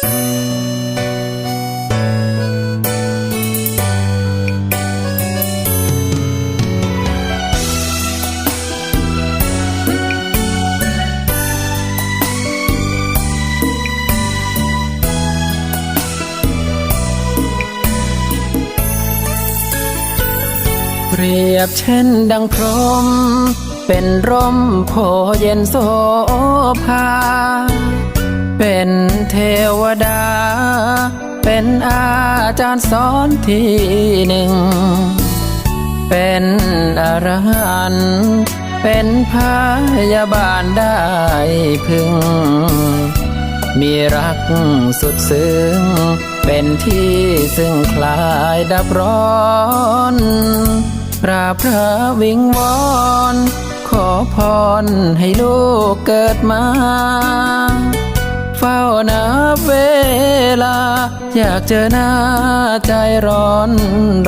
เปรียบเช่นดังพรม เป็นร่มโพเย็นโสภา เป็น เทวดา เป็นอาจารย์สอนที่หนึ่ง เป็นอรหันต์เป็นพยาบาลได้พึง มีรักสุดซึ้ง เป็นที่ซึ่งคลายดับร้อนกราบพระวิงวอนขอพรให้ลูกเกิดมา เฝ้านับเวลา อยากเจอหน้าใจร้อน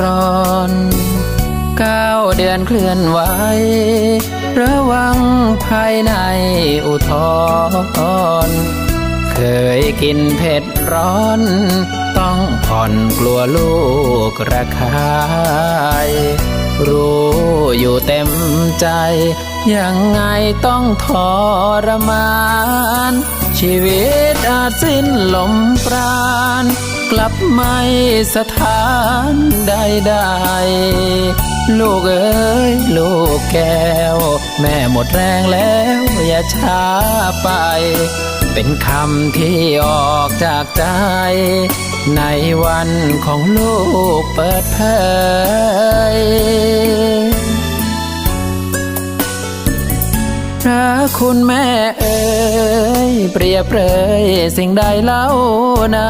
ร้อนก้าวเดือนเคลื่อนไหวระวังภายในอุทธรเคยกินเผ็ดร้อน ต้องผ่อนกลัวลูกระคายรู้อยู่เต็มใจ ยังไงต้องทรมาน ชีวิตอาจสิ้นลมปราณ กลับไม่สถานใดๆลูกเอ้ยลูกแก้ว แม่หมดแรงแล้วอย่าช้าไป เป็นคำที่ออกจากใจ ในวันของลูกเปิดเผยพระคุณแม่เอ๋ย เปรียบเลยสิ่งใดเล่านา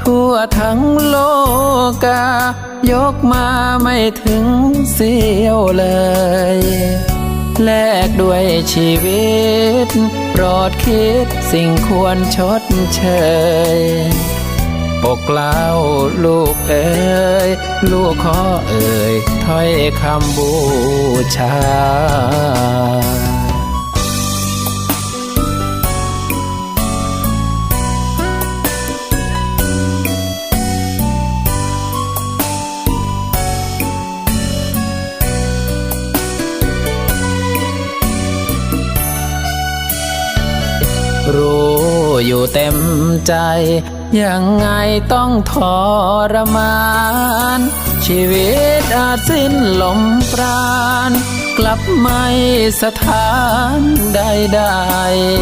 ทั่วทั้งโลกา ยกมาไม่ถึงเสี้ยวเลย แลกด้วยชีวิต โปรดคิดสิ่งควรชดเชย ปกเกล้าวลูกเอ๋ยลูกขอเอ่ยถ้อยคำบูชา รู้อยู่เต็มใจ ยังไงต้องทรมาน ชีวิตอาจสิ้นลมปราณ กลับไม่สถานใด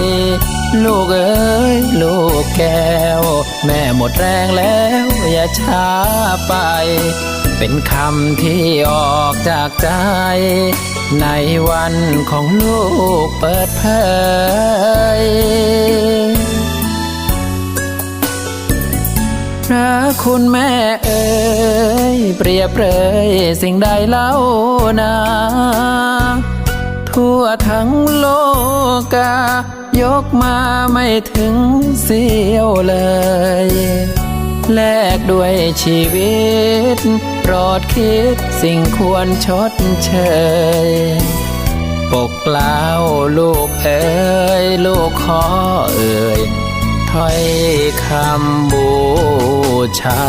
ๆลูกเอ้ยลูกแก้ว แม่หมดแรงแล้วอย่าช้าไป เป็นคำที่ออกจากใจ ในวันของลูกเปิดเผยพระคุณแม่เอ๋ยเปรียบเลยสิ่งใดเล่านาทั่วทั้งโลกายกมาไม่ถึงเสี้ยวเลย แลกด้วยชีวิต โปรดคิดสิ่งควรชดเชย ปกเล้าวลูกเอ๋ยลูกขอเอ่ยถ้อยคำบูชา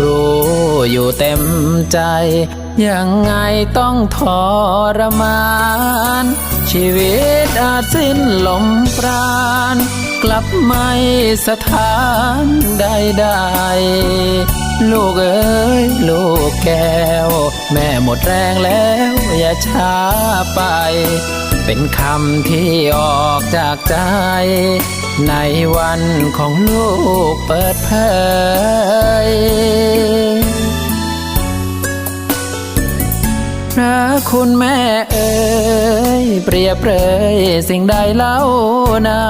รู้อยู่เต็มใจ ยังไงต้องทรมาน ชีวิตอาจสิ้นลมปราณ กลับไม่สถานใดๆ ลูกเอ้ยลูกแก้ว แม่หมดแรงแล้ว อย่าช้าไป เป็นคำที่ออกจากใจ ในวันของลูกเปิดเผยพระคุณแม่เอ๋ยเปรียบเลยสิ่งใดเล่านา